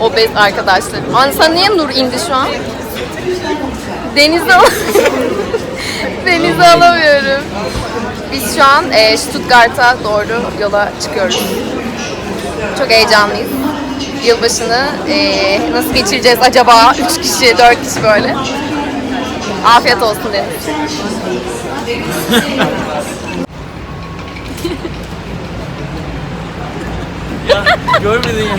Obez arkadaşlar. Ansa niye Nur indi şu an? Denize Denize alamıyorum. Biz şu an e, Stuttgart'a doğru yola çıkıyoruz. Çok heyecanlıyız. Yılbaşını e, nasıl geçireceğiz acaba? Üç kişi, dört kişi böyle. Afiyet olsun Deniz. Ya görmedin ya.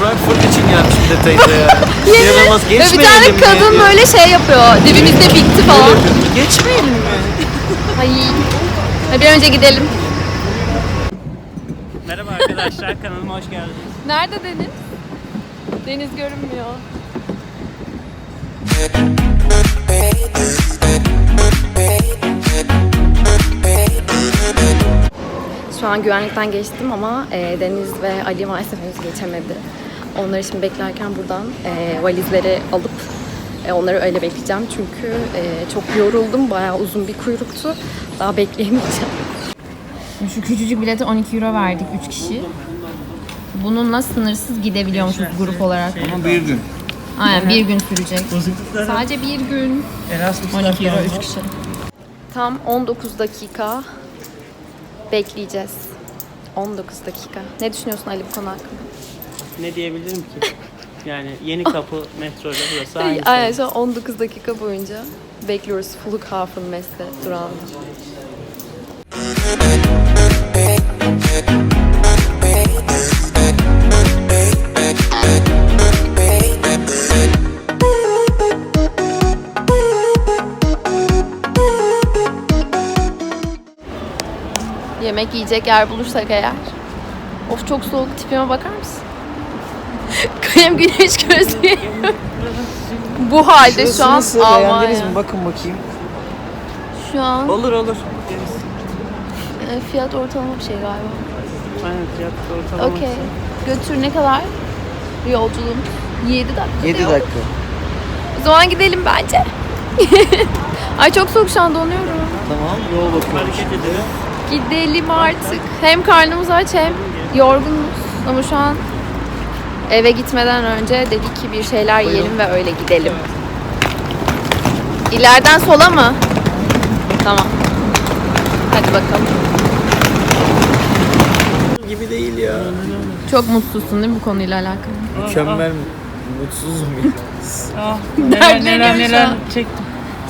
Frankfurt için gelmiş bir de teyze ya. İnanılmaz. Ve bir Geçmeyelim tane mi? kadın böyle şey yapıyor. Dibimizde bitti falan. Geçmeyelim mi? Ay. Hadi bir önce gidelim. Merhaba arkadaşlar, kanalıma hoş geldiniz. Nerede Deniz? Deniz görünmüyor. Şu an güvenlikten geçtim ama e, Deniz ve Ali maalesef henüz geçemedi. Onları şimdi beklerken buradan e, valizleri alıp e, onları öyle bekleyeceğim. Çünkü e, çok yoruldum. Bayağı uzun bir kuyruktu. Daha bekleyemeyeceğim. Şu küçücük bilete 12 euro verdik 3 kişi. Bununla sınırsız gidebiliyormuşuz grup olarak. Ama bir gün. Aynen bir gün sürecek. Sadece bir gün. Erasmus 12 euro 3 kişi. Tam 19 dakika bekleyeceğiz. 19 dakika. Ne düşünüyorsun Ali bu konu hakkında? Ne diyebilirim ki? Yani yeni kapı metroyla burası aynı. Aynen şu an 19 dakika boyunca bekliyoruz Flughafen Messe durağında. Yemek yiyecek yer bulursak eğer. Of çok soğuk tipime bakar mısın? Kalem güneş gözlüğü. Bu halde şu an Almanya. mi? Bakın bakayım. Şu an Olur olur. e, fiyat ortalama bir şey galiba. Aynen fiyat ortalaması. Okey. Götür ne kadar? Yolculuğum 7 dakika 7 diyor. dakika. O zaman gidelim bence. Ay çok soğuk şu an donuyorum. Tamam yol bakıyoruz. Hareket edelim. Gidelim artık. Hem karnımız aç hem yorgunuz. Ama şu an eve gitmeden önce dedik ki bir şeyler yiyelim ve öyle gidelim. İleriden sola mı? Tamam. Hadi bakalım. Gibi değil ya. Çok mutsuzsun değil mi bu konuyla alakalı? Mükemmel mutsuzum ya. Ah, neler neler neler çektim.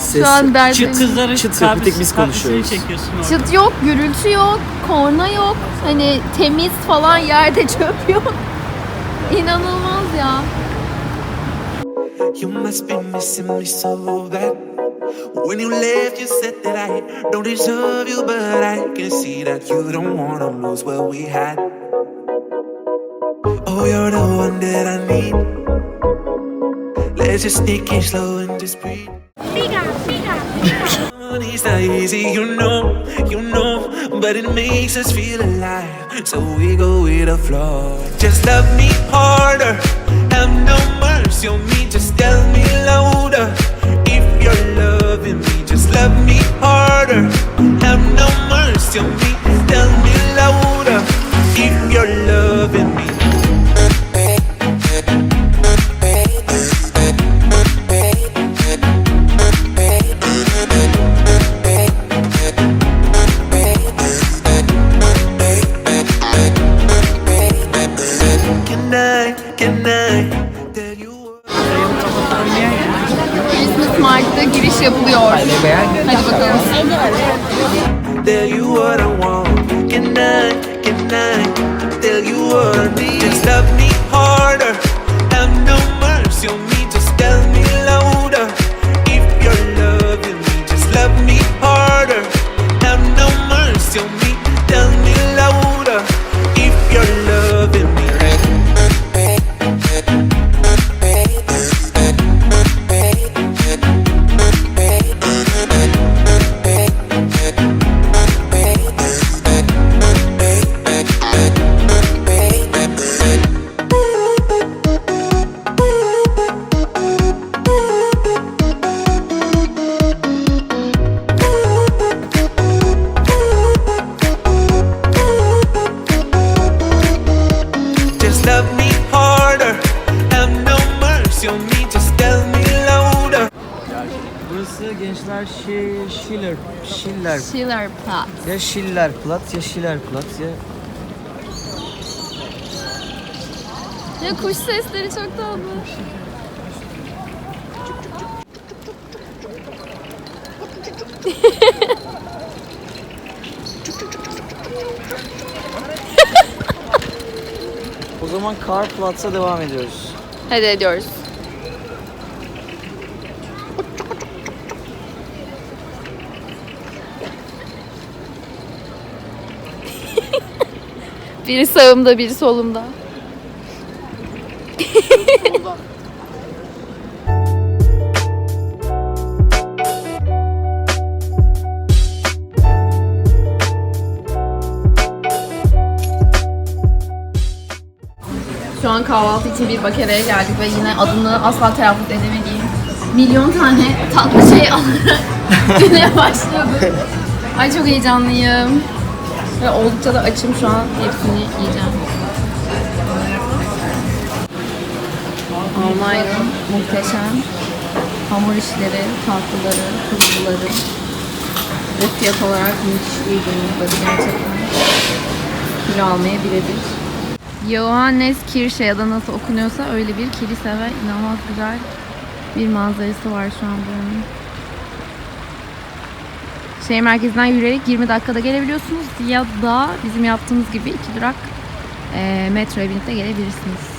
Ses. Şu an Çıt derdim. kızları Çıt yok, bir tek biz konuşuyoruz. çekiyorsun orada. Çıt yok, gürültü yok, korna yok. Hani temiz falan yerde çöp yok. İnanılmaz ya. You must be missing me so bad. When you left, you said that I don't deserve you, but I can see that you don't wanna lose what we had. Oh, you're the one that I need. Let's just take it slow and just breathe. It's not easy, you know, you know, but it makes us feel alive. So we go with the flow. Just love me harder, have no mercy on me. Bunlar şey Schiller, Schiller. Schillerplatz. Ya Schillerplatz ya Schillerplatz ya Ya kuş sesleri çok tatlı. O zaman Karplatz'a devam ediyoruz. Hadi ediyoruz. Biri sağımda, biri solumda. Şu an kahvaltı için bir bakereye geldik ve yine adını asla telaffuz edemediğim milyon tane tatlı şey alarak güne başladık. Ay çok heyecanlıyım. Ve oldukça da açım şu an. Hepsini yiyeceğim. Almanya'nın muhteşem hamur işleri, tatlıları, tuzluları ve fiyat olarak müthiş uygunlukları gerçekten. Kilo almaya birebir. Johannes Kirche ya da nasıl okunuyorsa öyle bir kilise ve inanılmaz güzel bir manzarası var şu an buranın. Şehir merkezinden yürüyerek 20 dakikada gelebiliyorsunuz ya da bizim yaptığımız gibi iki durak eee metroya binip de gelebilirsiniz.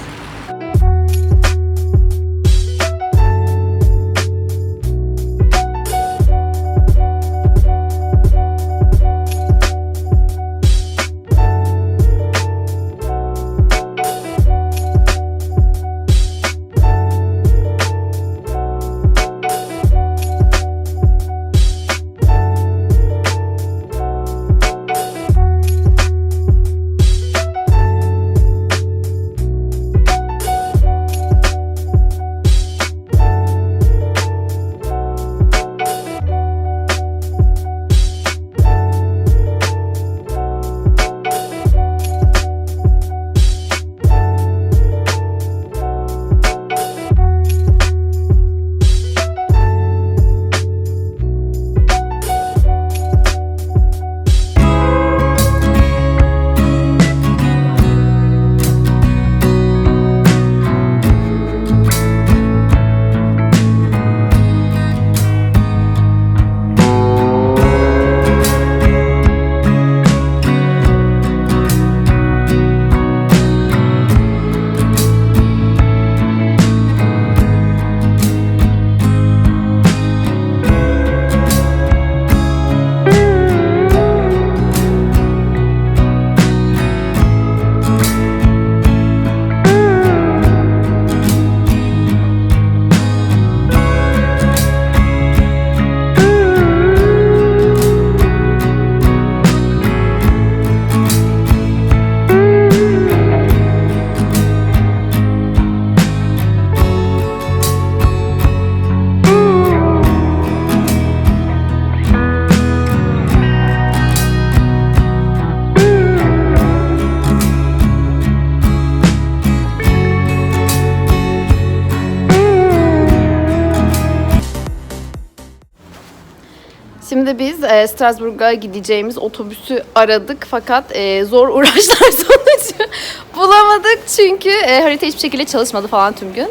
Şimdi biz e, Strasbourg'a gideceğimiz otobüsü aradık fakat e, zor uğraşlar sonucu bulamadık çünkü e, harita hiçbir şekilde çalışmadı falan tüm gün.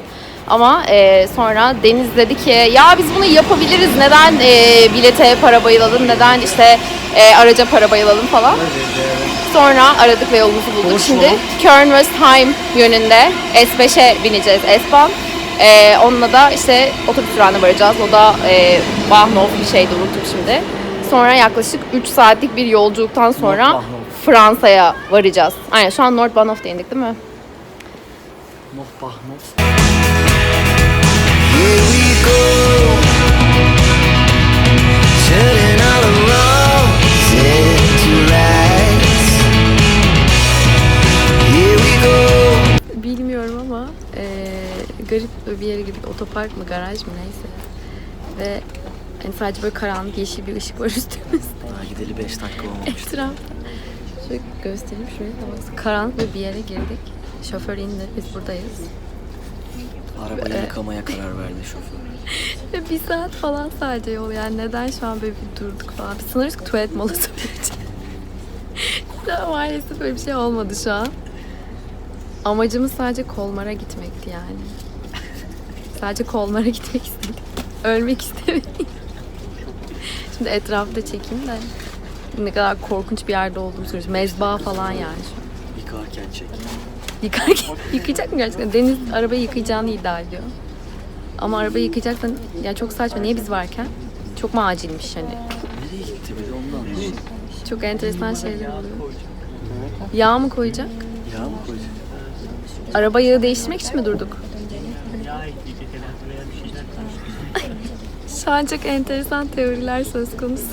Ama e, sonra Deniz dedi ki ya biz bunu yapabiliriz neden e, bilete para bayılalım neden işte e, araca para bayılalım falan. Sonra aradık ve yolumuzu bulduk. Şimdi? Köln-Westheim yönünde S5'e bineceğiz S-Bahn. Ee, onunla da işte otobüs durağına varacağız. O da e, Bahnhof bir şeydi unuttum şimdi. Sonra yaklaşık 3 saatlik bir yolculuktan sonra. Fransa'ya varacağız. Aynen şu an Nordbahnhof'ta indik değil mi? Noch Bahnhof. Here we go, garip bir yere girdik. Otopark mı garaj mı neyse. Ve hani sadece böyle karanlık yeşil bir ışık var üstümüzde. Daha gideli 5 dakika olmamış. Etrafta. Şöyle göstereyim şuraya da bak. Karanlık bir yere girdik. Şoför indi. Biz buradayız. Arabayı yıkamaya karar verdi şoför. Ve bir saat falan sadece yol yani neden şu an böyle bir durduk falan. Biz sanırız ki tuvalet molası vereceğiz. Maalesef böyle bir şey olmadı şu an. Amacımız sadece Kolmar'a gitmekti yani. Sadece Kolmar'a gitmek istedik. Ölmek istemedik. Şimdi etrafta çekeyim de ne kadar korkunç bir yerde olduğunu söylüyoruz. Mezba falan yani şu an. Yıkarken çek. Yıkarken, yıkayacak mı gerçekten? Deniz arabayı yıkayacağını iddia ediyor. Ama arabayı yıkayacaksan ya çok saçma. Niye biz varken? Çok mu acilmiş hani? Nereye gitti bir de ondan. Çok enteresan şeyler oluyor. Yağ mı koyacak? Yağ mı koyacak? Araba yağı değiştirmek için mi durduk? Yağ ekleyecek herhalde veya bir şeyler karıştıracak. Şu an çok enteresan teoriler söz konusu.